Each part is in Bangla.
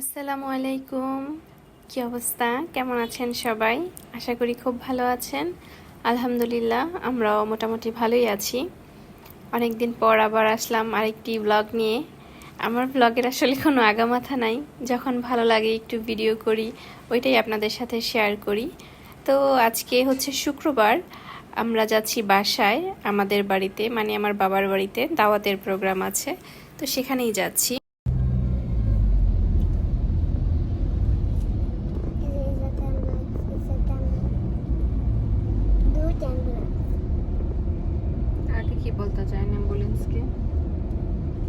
আসসালামু আলাইকুম। কি অবস্থা? কেমন আছেন সবাই? আশা করি খুব ভালো আছেন। আলহামদুলিল্লাহ, আমরাও মোটামুটি ভালোই আছি। অনেক দিন পর আবার আসলাম আরেকটি ব্লগ নিয়ে। আমার ব্লগের আসলে কোনো আগামাথা নাই। যখন ভালো লাগে একটু ভিডিও করি, ওইটাই আপনাদের সাথে শেয়ার করি। তো আজকে হচ্ছে শুক্রবার, আমরা যাচ্ছি বাসায়, আমাদের বাড়িতে মানে আমার বাবার বাড়িতে, দাওয়াতের প্রোগ্রাম আছে। তো সেখানেই যাচ্ছি। বলতে চায় অ্যাম্বুলেন্সকে।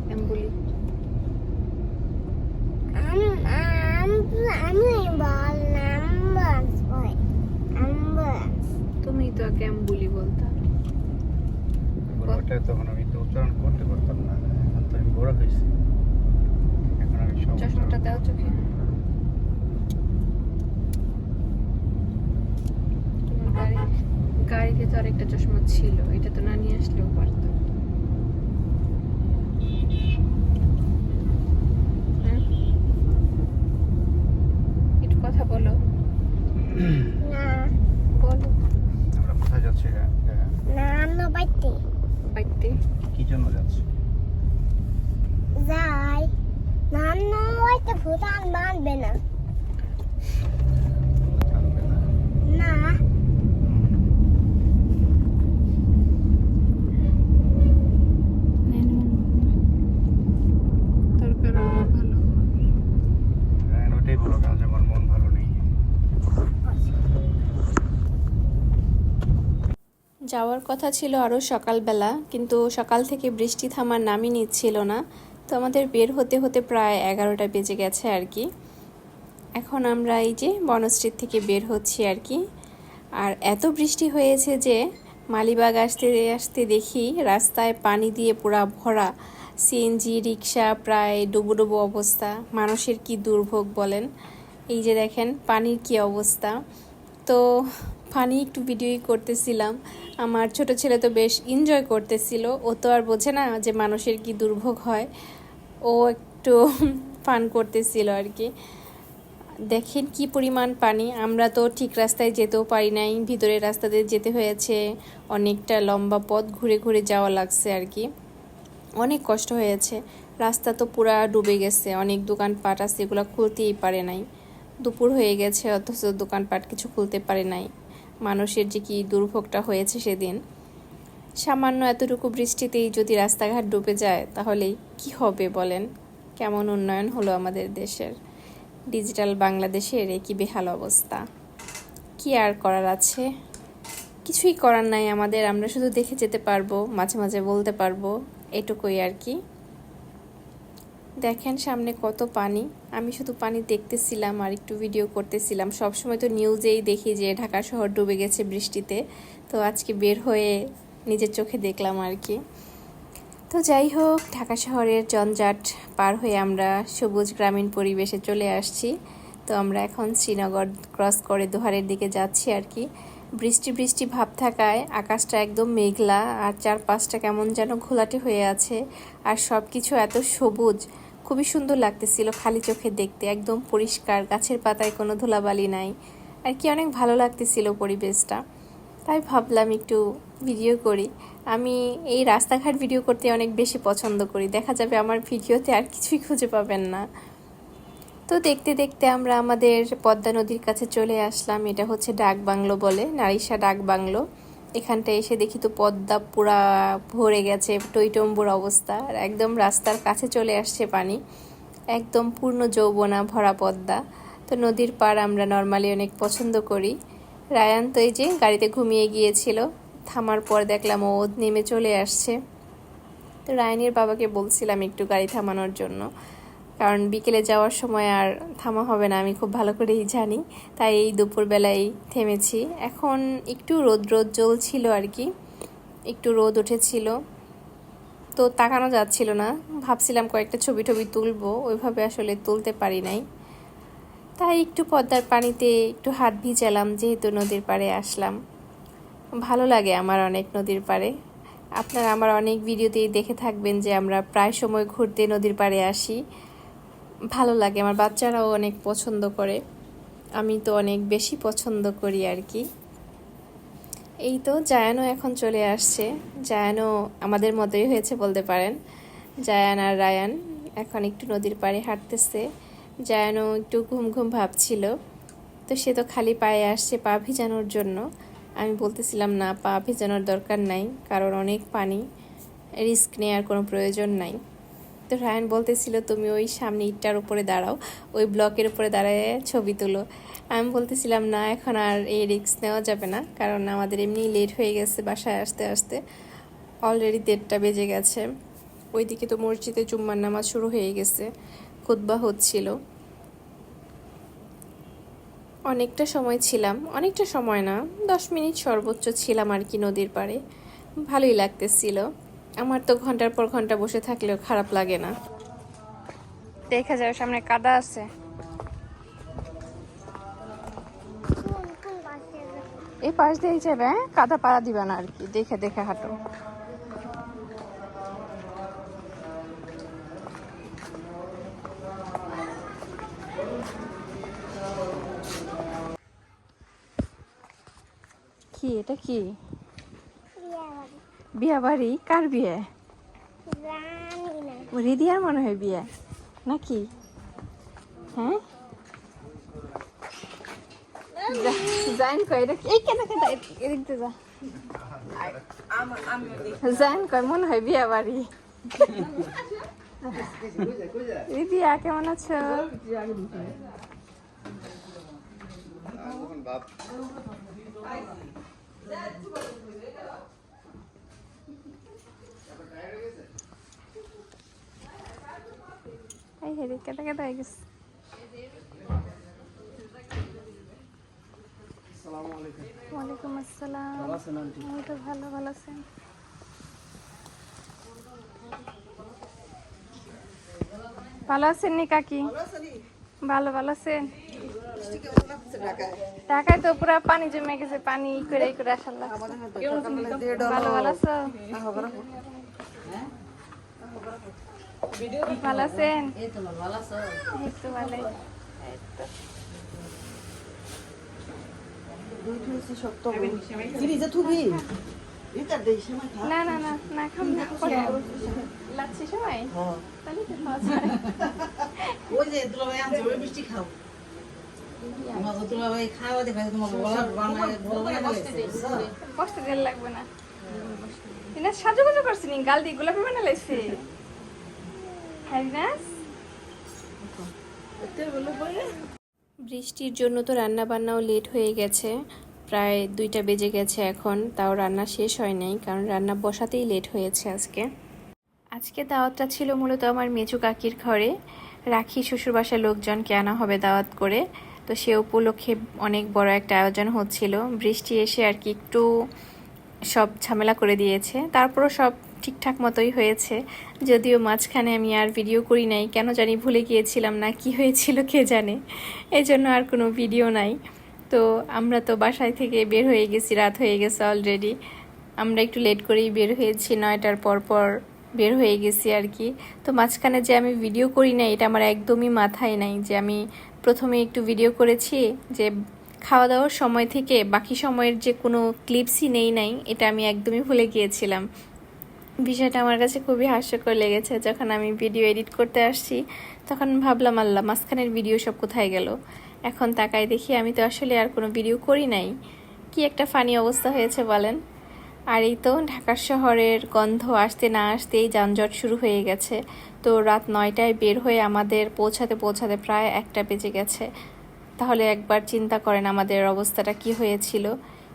অ্যাম্বুলি তুমি তো আগে অ্যাম্বুলি বলতা। ওটা তখন আমি তো উচ্চারণ করতে পারতাম না এখন তো আমি বড় হয়েছি। এখন আমি সব চশমাটা দাও চোখে। তোমার গাড়িতে তো আরেকটা চশমা ছিল এটা তো না নিয়ে আসলেও পারতো। হ্যাঁ? একটু কথা বলো। বলো। আমরা কোথায় যাচ্ছি? হ্যাঁ, হ্যাঁ। বাড়িতে কি জন্য যাচ্ছি? যাই। নান্না হয়তো ভুটান মানবে না জানবে না না দরকার ভালো হ্যাঁ ওটাই বলো কাজ আমার মন ভালো নেই যাওয়ার কথা ছিল আরও সকালবেলা, কিন্তু সকাল থেকে বৃষ্টি থামার নামই নিচ্ছিল না। তো আমাদের বের হতে হতে প্রায় এগারোটা বেজে গেছে আর কি। এখন আমরা এই যে বনশ্রীর থেকে বের হচ্ছি আর কি। আর এত বৃষ্টি হয়েছে যে মালিবাগ আসতে আসতে দেখি রাস্তায় পানি দিয়ে পুরা ভরা সিএনজি রিক্সা প্রায় ডুবো ডুবো অবস্থা। মানুষের কি দুর্ভোগ বলেন? এই যে দেখেন, পানির কি অবস্থা। তো ফানি একটু ভিডিওই করতেছিলাম। আমার ছোট ছেলে তো বেশ এনজয় করতেছিল। ও তো আর বোঝে না যে মানুষের কি দুর্ভোগ হয়। ও একটু ফান করতেছিল আর কি। দেখেন কি পরিমাণ পানি। আমরা তো ঠিক রাস্তায় যেতেও পারি নাই। ভিতরের রাস্তাতে যেতে হয়েছে। অনেকটা লম্বা পথ ঘুরে ঘুরে যাওয়া লাগছে আর কি। অনেক কষ্ট হয়েছে। রাস্তা তো পুরা ডুবে গেছে। অনেক দোকানপাট আছে, এগুলো খুলতেই পারে নাই। দুপুর হয়ে গেছে, অথচ দোকানপাট কিছু খুলতে পারে নাই। মানুষের যে কি দুর্ভোগটা হয়েছে সেদিন। সামান্য এতটুকু বৃষ্টিতেই যদি রাস্তাঘাট ডুবে যায়, তাহলে কি হবে বলেন? কেমন উন্নয়ন হলো আমাদের দেশের? ডিজিটাল বাংলাদেশের কি বেহাল অবস্থা। কি আর করার আছে? কিছুই করার নাই আমাদের, আমরা শুধু দেখে যেতে পারব, মাঝে মাঝে বলতে পারব, এটুকুই আর কি। দেখেন সামনে কত পানি। আমি শুধু পানি দেখতেছিলাম আর একটু ভিডিও করতেছিলাম। সবসময় তো নিউজেই দেখি যে ঢাকা শহর ডুবে গেছে বৃষ্টিতে। তো আজকে বের হয়ে নিজের চোখে দেখলাম আর কি। তো যাই হোক, ঢাকা শহরের জঞ্জাট পার হয়ে আমরা সবুজ গ্রামীণ পরিবেশে চলে আসছি। তো আমরা এখন শ্রীনগর ক্রস করে দোহারের দিকে যাচ্ছি আর কি। বৃষ্টি বৃষ্টি ভাব থাকায় আকাশটা একদম মেঘলা আর চারপাশটা কেমন যেন ঘোলাটে হয়ে আছে আর সব কিছু এত সবুজ। খুবই সুন্দর লাগতেছিল খালি চোখে দেখতে, একদম পরিষ্কার, গাছের পাতায় কোনো ধুলাবালি নাই। আর কি অনেক ভালো লাগতেছিল পরিবেশটা। তাই ভাবলাম একটু ভিডিও করি। আমি এই রাস্তাঘাট ভিডিও করতে অনেক বেশি পছন্দ করি। দেখা যাবে আমার ভিডিওতে আর কিছুই খুঁজে পাবেন না। তো দেখতে দেখতে আমরা আমাদের পদ্মা নদীর কাছে চলে আসলাম। এটা হচ্ছে ডাক বাংলো বলে, নারিশা ডাক বাংলো। এখানটা এসে দেখি তো পদ্মা পুরা ভরে গেছে, টইটম্বুর অবস্থা। আর একদম রাস্তার কাছে চলে আসছে পানি। একদম পূর্ণ যৌবনা ভরা পদ্মা। তো নদীর পার আমরা নর্মালি অনেক পছন্দ করি। রায়ান তো এই যে গাড়িতে ঘুমিয়ে গিয়েছিল, থামার পর দেখলাম ও নেমে চলে আসছে। তো রায়ানের বাবাকে বলছিলাম একটু গাড়ি থামানোর জন্য। কারণ বিকেলে যাওয়ার সময় আর থামা হবে না, আমি খুব ভালো করেই জানি। তাই এই দুপুরবেলায় থেমেছি। এখন একটু রোদ রোদ জ্বলছিল আর কি। একটু রোদ উঠেছিল। তো তাকানো যাচ্ছিল না। ভাবছিলাম কয়েকটা ছবি টবি তুলবো, ওইভাবে আসলে তুলতে পারি নাই। তাই একটু পদ্মার পানিতে একটু হাত ভিজালাম, যেহেতু নদীর পাড়ে আসলাম। ভালো লাগে আমার অনেক নদীর পাড়ে। আপনারা আমার অনেক ভিডিওতেই দেখে থাকবেন যে আমরা প্রায় সময় ঘুরতে নদীর পাড়ে আসি। ভালো লাগে, আমার বাচ্চারাও অনেক পছন্দ করে। আমি তো অনেক বেশি পছন্দ করি আর কি। এই তো জায়ানও এখন চলে আসছে। জায়ানও আমাদের মতোই হয়েছে বলতে পারেন। জায়ান আর রায়ান এখন একটু নদীর পাড়ে হাঁটতেছে। জায়ানও একটু ঘুম ঘুম ভাবছিল। তো সে তো খালি পায়ে আসছে পা ভিজানোর জন্য। আমি বলতেছিলাম, না, পা ভিজানোর দরকার নাই, কারণ অনেক পানি। রিস্ক নেওয়ার কোনো প্রয়োজন নাই। তো রায়ান বলতেছিল, তুমি ওই সামনে ইটটার উপরে দাঁড়াও, ওই ব্লকের উপরে দাঁড়ায় ছবি তুলো। আমি বলতেছিলাম, না, এখন আর এই রিস্ক নেওয়া যাবে না, কারণ আমাদের এমনি লেট হয়ে গেছে বাসায় আসতে আসতে। অলরেডি দেড়টা বেজে গেছে। ওইদিকে তো মসজিদে জুম্মার নামাজ শুরু হয়ে গেছে। খুতবা হচ্ছিল। অনেকটা সময় ছিলাম, অনেকটা সময় না, দশ মিনিট সর্বোচ্চ ছিলাম আর কি নদীর পাড়ে। ভালোই লাগতেছিল। আমার তো ঘণ্টার পর ঘণ্টা বসে থাকলেও খারাপ লাগে না। দেখা যায় সামনে কাদা আছে। এই পাশ দিয়ে যাবে হ্যাঁ? কাদা পাড়া দিবে না আর কি দেখে দেখে হাঁটো। কি এটা কি? বিয়া বাড়ি? কার বিয়ে? রিদিয়ার মনে হয় বিয়ে। নাকি? হ্যাঁ? জাইন কয় এটা এই কেন কেন এদিক দিয়ে যা। জাইন কয় মনে হয় বিয়া বাড়ি। রিদিয়া কেমন আছো? এই হেরি কেটে কেটে হয়ে গেছে। ওয়ালাইকুম আসসালাম। আমি তো ভালো ভালো আছেন ভালো আছেন নি কাকি? ভালো ভালো আছেন? ঢাকায় তো পুরা পানি জমে গেছে পানি করে ই করে আসার লাগছে। ভালো ভালো আছো। ভালো আছেন? না না না না খাম না সময়? তাহলে তো খাওয়া যায়। ওই যে আনছে ওই মিষ্টি খাও। কষ্ট দিলে লাগবে না। এটা সাজুগুজু করছিনি গাল দিয়ে গোলাপি বানা হ্যারিনাস বৃষ্টির জন্য তো রান্না বান্নাও লেট হয়ে গেছে। প্রায় দুইটা বেজে গেছে এখন, তাও রান্না শেষ হয় নাই, কারণ রান্না বসাতেই লেট হয়েছে আজকে। আজকে দাওয়াতটা ছিল মূলত আমার মেজু কাকির ঘরে। রাখি শ্বশুর বাসার লোকজনকে আনা হবে দাওয়াত করে। তো সে উপলক্ষে অনেক বড় একটা আয়োজন হচ্ছিল। বৃষ্টি এসে আর কি একটু সব ঝামেলা করে দিয়েছে। তারপরও সব ঠিকঠাক মতোই হয়েছে। যদিও মাঝখানে আমি আর ভিডিও করি নাই, কেন জানি ভুলে গিয়েছিলাম না কি হয়েছিল কে জানে। এই জন্য আর কোনো ভিডিও নাই। তো আমরা তো বাসায় থেকে বের হয়ে গেছি, রাত হয়ে গেছে অলরেডি আমরা একটু লেট করেই বের হয়েছি, নয়টার পর পর বের হয়ে গেছি আর কি। তো মাঝখানে যে আমি ভিডিও করি না এটা আমার একদমই মাথায় নাই যে আমি প্রথমে একটু ভিডিও করেছি যে খাওয়া দাওয়ার সময় থেকে বাকি সময়ের যে কোনো ক্লিপসই নেই নাই, এটা আমি একদমই ভুলে গিয়েছিলাম। বিষয়টা আমার কাছে খুবই হাস্যকর লেগেছে। যখন আমি ভিডিও এডিট করতে আসছি, তখন ভাবলাম, আল্লাহ, মাঝখানের ভিডিও সব কোথায় গেল? এখন তাকাই দেখি আমি তো আসলে আর কোনো ভিডিও করি নাই। কি একটা ফানি অবস্থা হয়েছে বলেন? আর এই তো ঢাকার শহরের গন্ধ আসতে না আসতেই যানজট শুরু হয়ে গেছে। তো রাত নয়টায় বের হয়ে আমাদের পৌঁছাতে পৌঁছাতে প্রায় একটা বেজে গেছে। তাহলে একবার চিন্তা করেন আমাদের অবস্থাটা কি হয়েছিল?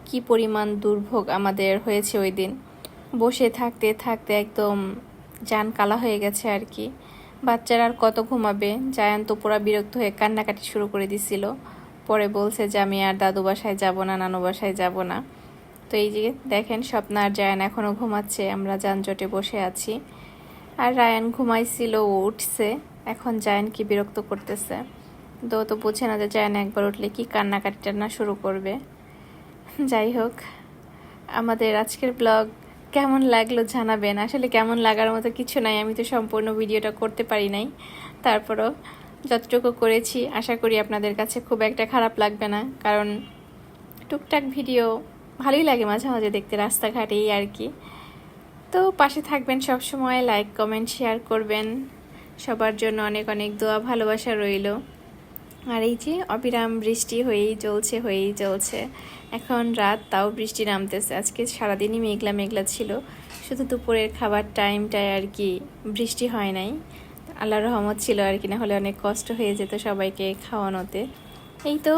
কি পরিমাণ দুর্ভোগ আমাদের হয়েছে ওই দিন? বসে থাকতে থাকতে একদম যান কালা হয়ে গেছে আর কি। বাচ্চারা আর কত ঘুমাবে? জায়ান তো পুরা বিরক্ত হয়ে কান্নাকাটি শুরু করে দিছিল। পরে বলছে যে, আমি আর দাদু বাসায় যাব না, নানু বাসায় যাব না। তো এই যে দেখেন, স্বপ্ন আর জায়ান এখনও ঘুমাচ্ছে। আমরা যানজটে বসে আছি। আর রায়ান ঘুমাইছিল, ও উঠছে। এখন জায়ানকে বিরক্ত করতেছে? তো তো বুঝে না যে, জায়ান একবার উঠলে কি কান্নাকাটি টান্না শুরু করবে। যাই হোক, আমাদের আজকের ব্লগ কেমন লাগল জানাবেন? আসলে কেমন লাগার মতো কিছু নাই, আমি তো সম্পূর্ণ ভিডিওটা করতে পারি নাই। তারপরও যতটুকু করেছি, আশা করি আপনাদের কাছে খুব একটা খারাপ লাগবে না। কারণ টুকটাক ভিডিও ভালোই লাগে মাঝে মাঝে দেখতে, রাস্তাঘাটেই আর কি। তো পাশে থাকবেন সব সময় লাইক কমেন্ট শেয়ার করবেন। সবার জন্য অনেক অনেক দোয়া, ভালোবাসা রইল। আর এই যে অবিরাম বৃষ্টি হয়েই চলছে হয়েই চলছে এখন রাত, তাও বৃষ্টি নামতেছে। আজকে সারাদিনই মেঘলা মেঘলা ছিল। শুধু দুপুরের খাবার টাইমটায় আর কি বৃষ্টি হয় নাই। আল্লাহ রহমত ছিল আর কি না হলে অনেক কষ্ট হয়ে যেত সবাইকে খাওয়ানোতে। এই তো,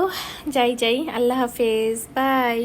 যাই যাই। আল্লাহ হাফেজ। বাই